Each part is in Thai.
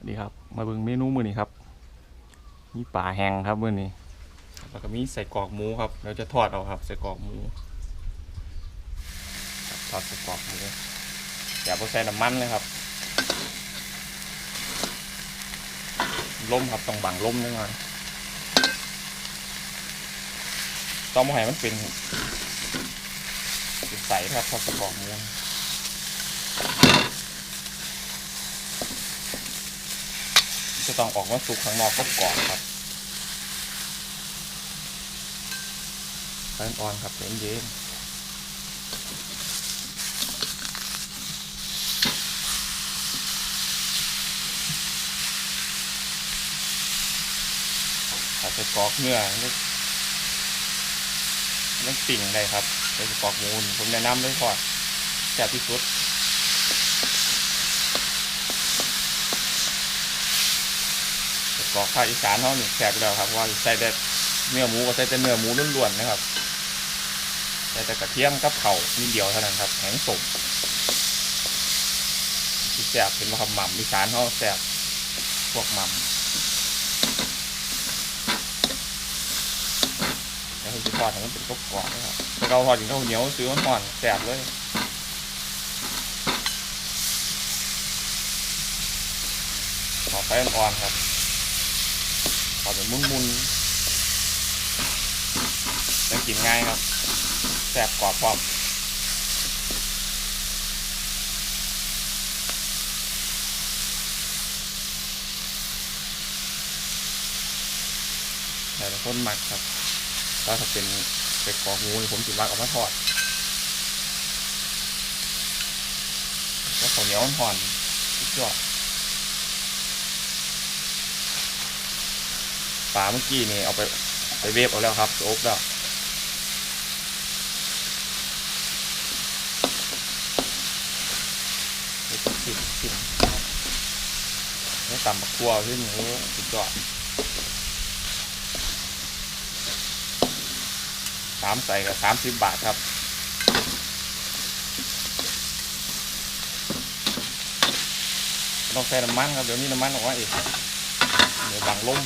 สวัสดีครับ มาเบิ่งเมนูมื้อนี้ครับ มีปลาแห้งครับมื้อนี้แล้วก็มีใส่กรอกหมูครับเราจะทอดเอาครับใส่กรอกหมูทอดใส่กรอกหมูอย่าไปใส่น้ำมันเลยครับล้มครับต้องบังล้มด้วยกันต้องมาให้มันเป็นเป็นใสครับทอดใส่กรอกหมู จะต้องออกมาสุกข้างนอกก็กรอบครับไฟอ่อนครับเย็นเย็นถ้าใส่กรอกเนื้อมันมันปิ่งได้ครับใส่กรอกมูนผมแนะนำเลยทอดแซ่บที่สุด กรอกภาคอีสานเขานี่แสบแล้วครับว่าใส่แต่เนื้อหมูก็ใส่แต่เนื้อหมูล้วนๆนะครับใส่แต่กระเทียมกับเข่านิดเดียวเท่านั้นครับแข็งสมที่แสบเป็นมาคำหม่ำอีสานเขาแสบพวกหม่ำแล้วคือทอดให้มันเป็นกรอบๆนะครับแต่เราทอดถึงข้าวเหนียวซื้อมันห่อนแสบเลยขอไฟอ่อนๆครับ ขอเป็นมุนๆจะกินง่ายครับแซ่บกว่าพร้อมแต่ละคนมักครับถ้าถ้าเป็นเป็ดกอกูผมสิมักเอามาทอดแล้วข้าวเหนียวห่อนๆสุดยอด ปลาเมื่อกี้นี่เอาไปไปเวฟเอาแล้วครับโอ๊บแล้วนี่ก็ชิมชิมนี่ต่ำบักกัวขึ้นโอ้สุดยอดสามใส่กับสามสิบบาทครับต้องใส่น้ำมันครับ เดี๋ยวนี้น้ำมันออกมาอีกเดี๋ยวบังลม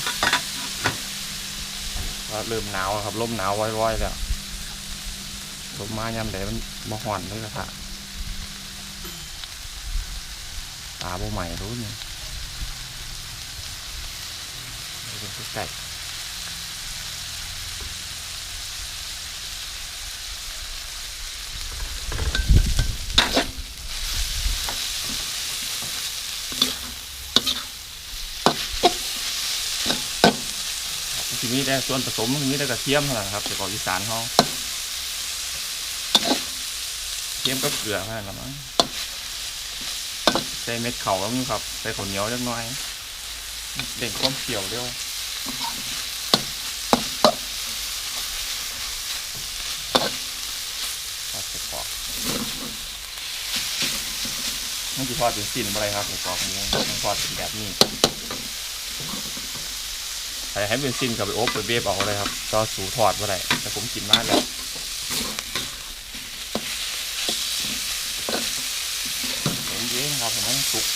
เริ่มหนาวแล้วครับลมหนาวว้อยๆแล้วลมมายามใดมันมาห่อนเลยกระทะตาบ่ใหม่รู้นี่ดูใกล้ ๆทีนี้ได้ส่วนผสมทีนี้ได้กระเทียมเท่านั้นครับเดี๋ยวก่อนอีสานเขาเทียมก็เกลือเท่านั้นละมั้งใส่เม็ดเข่าแล้วมั้งครับใส่ข้าวเหนียวเล็กน้อยเด่งความเขียวเดียวทอดเสร็จปอกมันจะทอดเป็นสิ้นอะไรครับในปอกนี้ทอดเป็นแบบนี้ ใส่ให้เป็นสิ้นกับไปโอบไปเวฟเอาเลยครับก็สูทอดมาได้แต่ผมกินมากแล้วเย็นๆครับผมให้สุก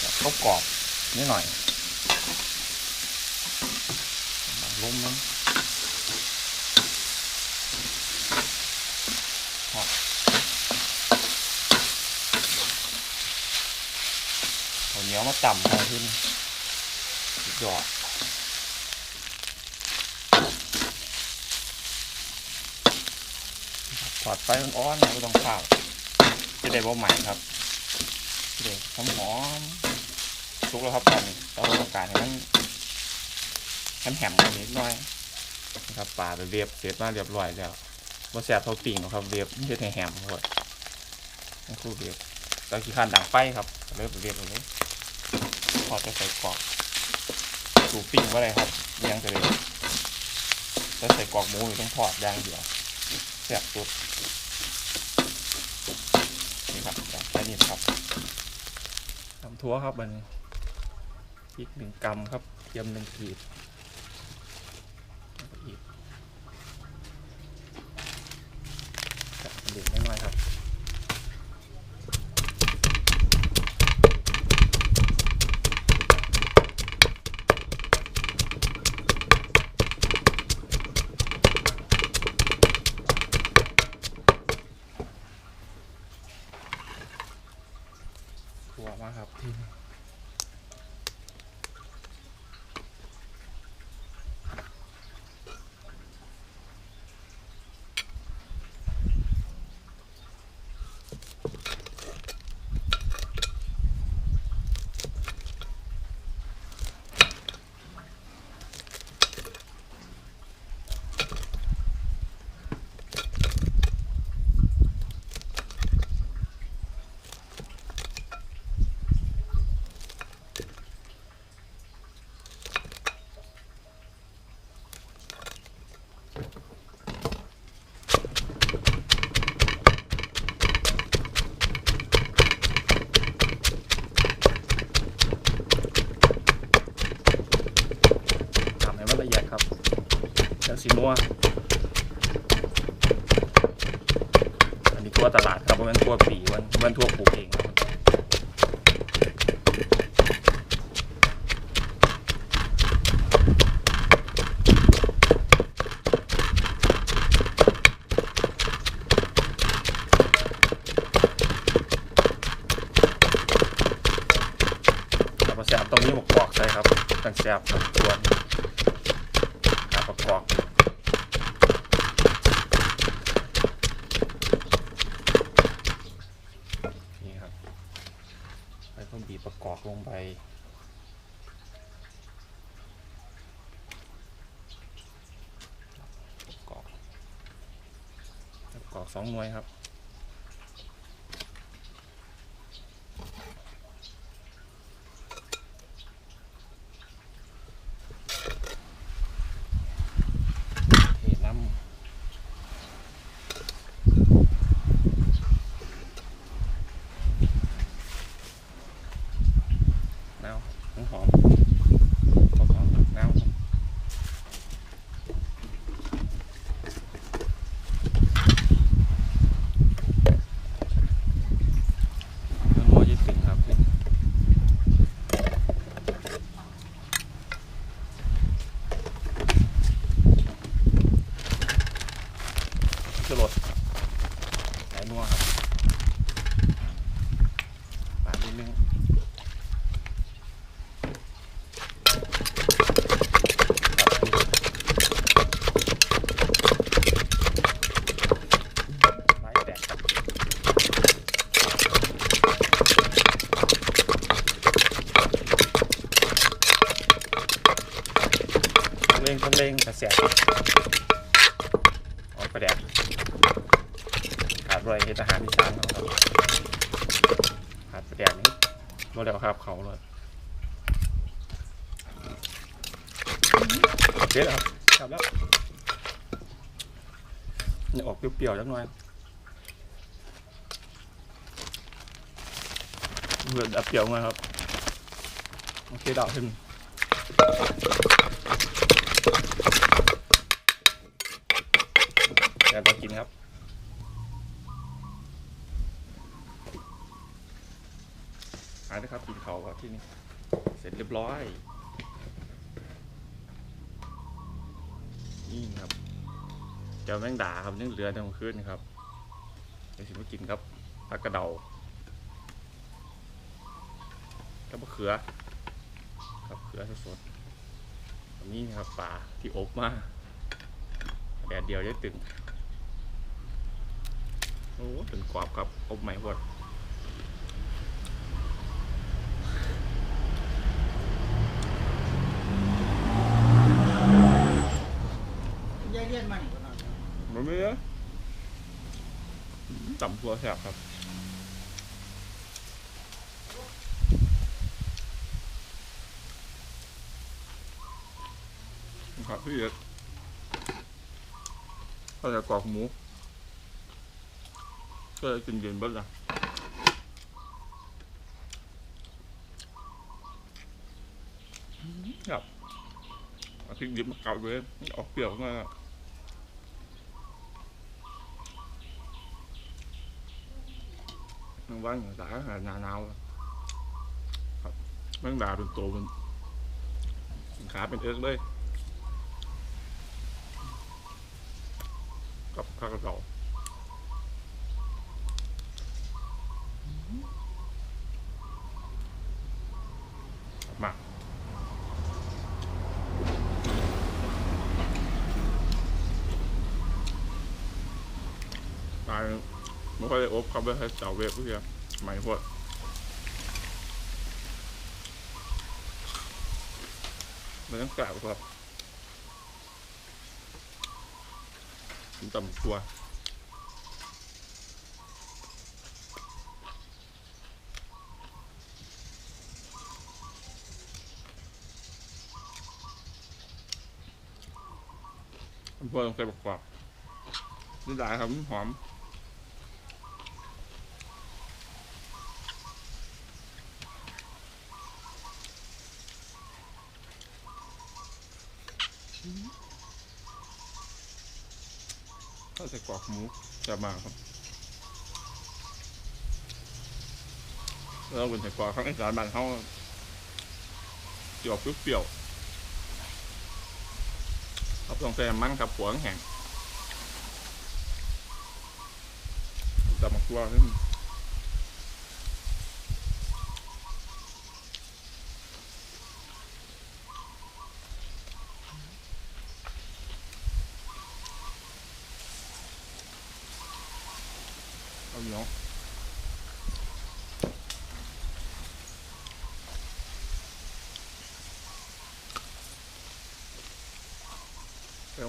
แบบกรอบนิดหน่อยลมนั้นทอดข้าวเหนียวมาต่ำทาขึ้น ยอดถอดไฟอ่อนๆไม่ต้องข้าวจะได้บ่ใหม่ครับจะได้หอมหอมสุกแล้วครับตอนนี้เราต้องการให้มันมันแหมกว่านิดหน่อยนะครับปลาเรียบเสร็จมาเรียบร้อยแล้วว่าแสบเท่าติ่งหรอกครับเรียบไม่ใช่แหมหมดนั่นคือเรียบตอนขี้ข้านดังไฟครับเริ่มเรียบเลยพอจะใส่กรอบ สูปิ้งว่าอะไรครับยังจะเลยถ้าใส่กรอกหมูต้องทอดอย่างเดียวแซ่บสุดนี่ครับแค่นี้ครับทำทั่วครับอันพริกหนึ่งกำครับเทียมหนึ่งขีดแล้วก็อีกจับเด็กน้อยๆครับ ถั่ วมาครับที่นี่ วอันนี้ทั่วตลาดครับเพราะมันทั่วปีมันมันทั่วปลูกเองครับแซบตรงนี้หมกกรอกใช่ครับตั้งแซบครับส่วนขาประกอบนี่ครับไปเพิ่ม บีบประกอบลงไป กอบประกอบสองหน่วยครับ เทน้ำน้ำน้ำหอมหอมหอมน้ำน้ำมัวยี่สิบครับ จะลดสายนัวครับปาดนิดนึงไม้แตกครับต้องเร่งต้อง เร่งกระแสออกประแดดขาดไรเฮ็ดอาหารอีสานเขาครับขาดประแดงนี้บ่แล้วครับเขาเลยเด็ดครับกลับแล้วนี่ออกเปรี้ยวๆจักหน่อยเบื่อดับเปรี้ยวมาครับโอเคดาวขึ้นแล้ว กินครับอ่านะครับกินเขาครับที่นี่ เสร็จเรียบร้อย นี่ครับเจ้าแมงดาครับยังเหลือแต่เมื่อคืนครับ เดี๋ยวสิมากินครับผักกระเดากับมะเขือครับเขือสดๆนนี้นะครับปลาที่อบมากแดดเดียวได้ตึง โอ้ถึงกรอบครับอบใหม่หมดยายเรียนมาอีกแล้วมันไม่เยอะต่ำตัวแสบครับครับพี่เอกก็จะกรอกหมูก็จะกินเย็นเบิ้ลละครับเอาพริกดิบมาเกาด้วยออกเปรี้ยวมากมันว่างอย่างสาหาหนาหนาวอะครับแมันด่าเป็น ตัวมันขาเป็เลยกับข้าไม่ค่อยได้อบครับเลยให้เสาเวฟเพื่อใหม่พวดมันต้องกล่าวครับกินตำตัวอันพวกต้องใส่ประกอบนี่ได้ครับหอม ข้าวใส่กรอกหมูจะมาครับแล้วเป็นใส่กรอกข้างอีสานบ้านเขาจะออกเปรี้ยวๆครับต้องใส่น้ำมันครับหัวแห้งจับมาตัวขึ้นเอาเหนียว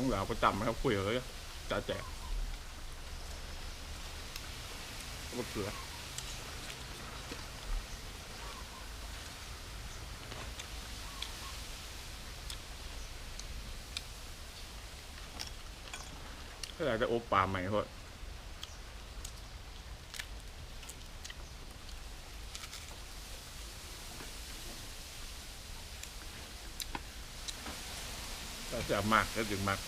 ของเหลาประจำนะครับคุยเลยจ่าแจกก็เกลือถ้าอยากจะอบปลาใหม่เพราะถ้าจะมากก็ถึงมาก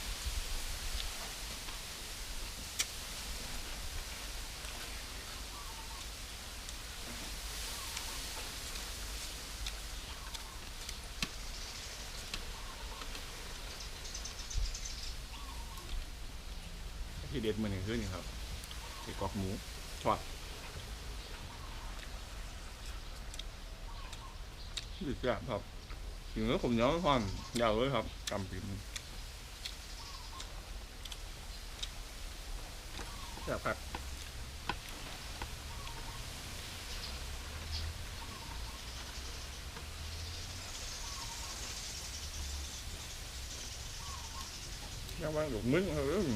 ที่เด็ดมันนี่คือนี่ครับไอ้กรอกหมูทอดสุดยอดครับถึงแล้วผมย้อนความยาวเลยครับกำปิ่มแซ่บครับยังว่าหลุกมึงเออ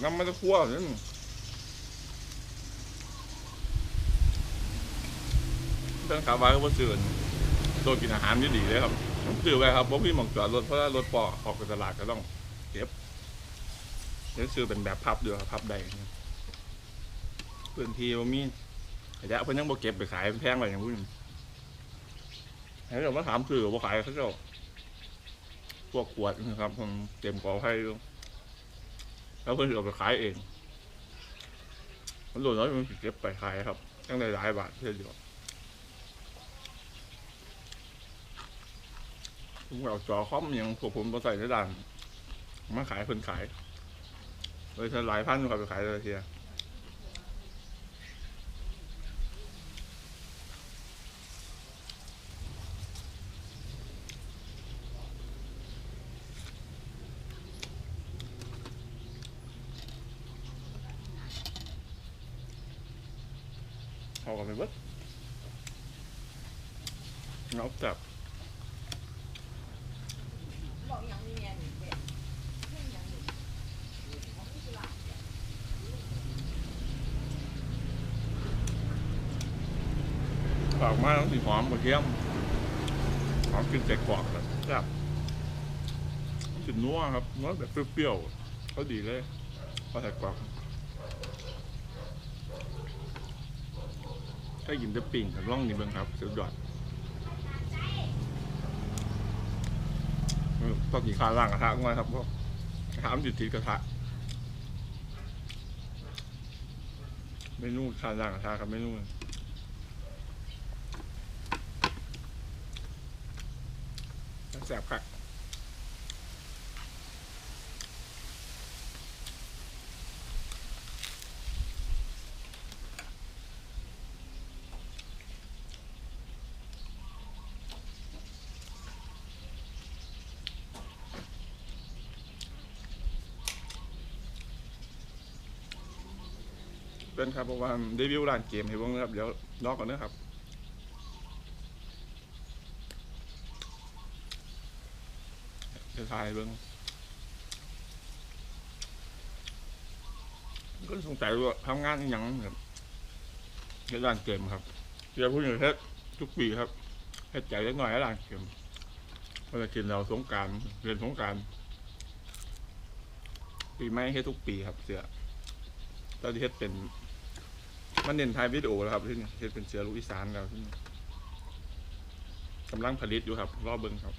ngâm mấy cái cua nữa ตั้งขาไว้ก็ว่าซื้อตัวกินอาหารนี่ดีเลยครับผมซื้อไว้ครับเพราะพี่มองจอดรถเพราะว่ารถปอออกไปตลาดก็ต้องเก็บเดี๋ยวซื้อเป็นแบบพับเดียวครับพับใดพื้นที่มันมีระยะเพิ่นยังบ่เก็บไปขายแพงไรอย่างนี้ให้เรามาถามซื้อบ่ขายเขาเจ้าพวกขวดนะครับเต็มกอให้อยู่ แล้วเพื่อนเอาไปขายเองมันหล่นน้อยมันเก็บไปขายครับ ตั้งแต่หลายบาทเพื่อเดียวผมเอาจอคอมอย่างพวกผมมาใส่ในด่านมาขายเพิ่นขายเลยถ้าหลายพันก็ไปขายเลยเทียเอากันไปเบิดเงาจับ บอกอย่างนี้เนี่ยแบบเรื่องอย่างนี้ของอิสลาม ปากมาแล้วสีหอมกระเทียมหอมกลินใจกรอบแบบจับจุดนัวครับนัวแบบเปรี้ยวๆเขาดีเลยพอใส่กรอบถ้ากินจะปิ่งกับล่องนี่เบิ่งครับสุดยอดเออต้องกินข้าวล่างกระทะก่อนครับเพราะกระทะมันอยู่ที่กระทะเมนูข้าวล่างกระทะครับเมนู แสบครับไปเป็นครับเพราะว่ารีวิวร้านเกมให้เบิ่งนะครับ เดี๋ยวรอก่อนนะครับ เดี๋ยวถ่ายเบิ่งก็สงสัยว่าทำงานอย่างครับเฮ็ดร้านเกมครับเดี๋ยวพูดอย่างเฮ็ดทุกปีครับเฮ็ดใจเล็กน้อยให้ร้านเกมเวลากินเราสงการเรียนสงการปีใหม่เฮ็ดทุกปีครับ เสือเราที่เฮ็ดเป็นมันเน้นถ่ายวิดีโอแล้วครับที่นี่เฮ็ดเป็นเสือลูกอีสานแล้วที่นี่กำลังผลิตอยู่ครับ รอเบิ่งครับ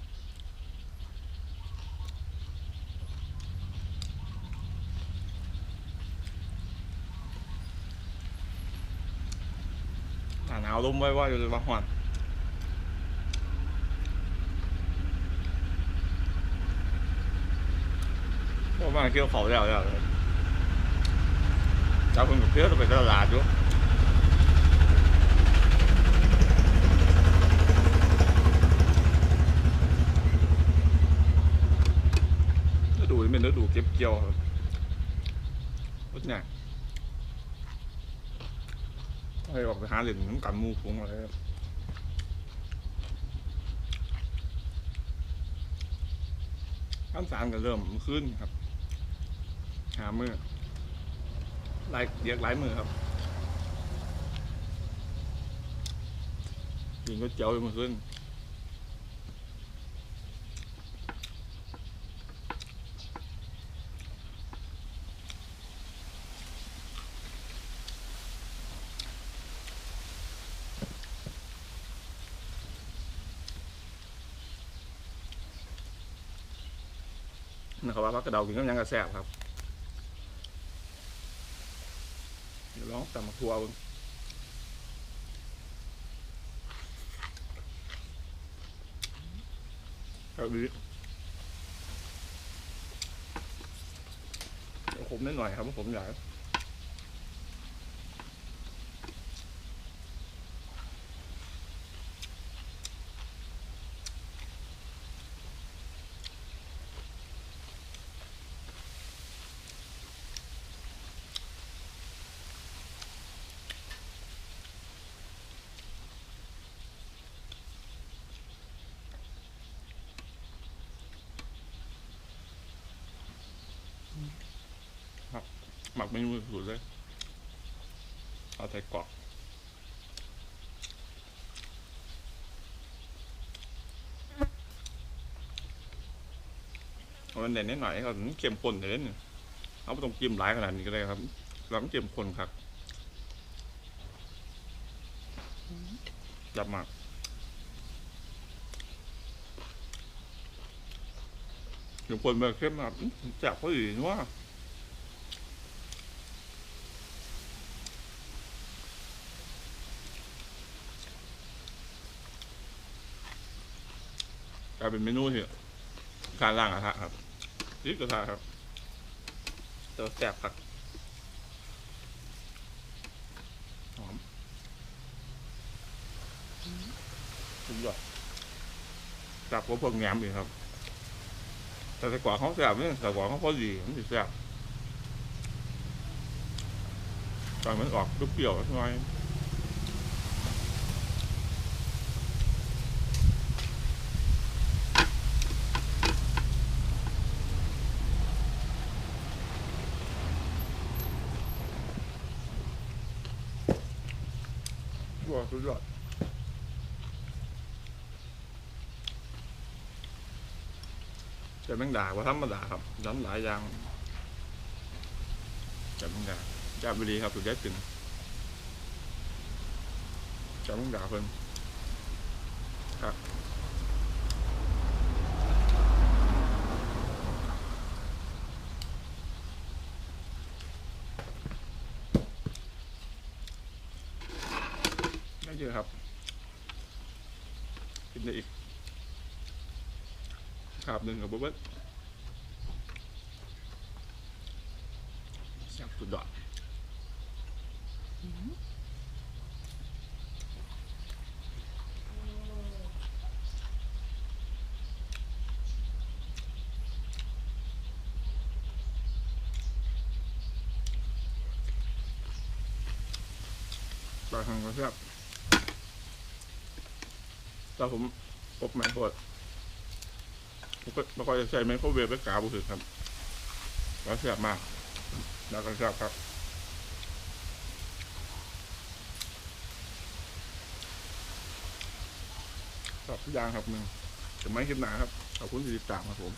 หนาหนาว ลมไว้ว่าอยู่จะมาหอนพราะว่าเกี่ยวเขาแล้วแล้วเจ้าคนกับเพื่อนไปตลาดอยู่ฤดูนี้เป็นฤดูเก็บเกี่ยวครับรถเนี่ย ให้ออกไปหาเหรียญน้ำกันมูฟุ้งอะไรครับข้ามสารก็เริ่มขึ้นครับ หามือหลายเรียกหลายมือครับยิงก็เจียวมาขึ้น นะครับว่าพักกระเดากินกับ หยักระแสบครับเดี๋ยวลองตำมะทัวเบิ่งครับดีเดี๋ยวผมนิดหน่อยครับผมอยากหมักเมนูสุดเลยเอาใส่กรอกเอามันเด่นนิดหน่อยครับมันเข้มข้นเลยนี่ยเอาไม่ต้องจิ้มหลายขนาดนี้ก็ได้ครับเราต้องเข้มข้นครับจับมากเข้มข้นแบบเข้มแบบจับพอดีนว่า กลาย เป็นเมนูที่การล่างกระทะครับรีบกระทะครับตัวแซ่บครับหอมสุดยอดจับกับพวกแงมอีกครับ แต่แต่กว่าเขาแซ่บเนี่ยแต่กว่าเขาพอดีมันสิแซ่บตอนมันออกเปรี้ยวๆหน่อย ว้าวสุดยอด แต่แมงดาว่าธรรมดาครับย้ำหลายอย่างแขาบหนึ่งกับบ๊บบแซ่บสุดยอดลาทางกระเทียบตอนผมอบใหม่บด ผมก็ไม่ค่อยใช้ไมโครเวฟไปกาบุสึครับกระเสียบมากแล้วกระเทียบครับชอบทุกอย่างครับมึงจะไม่คลิปหนาครับขอบคุณที่ติดตามครับผม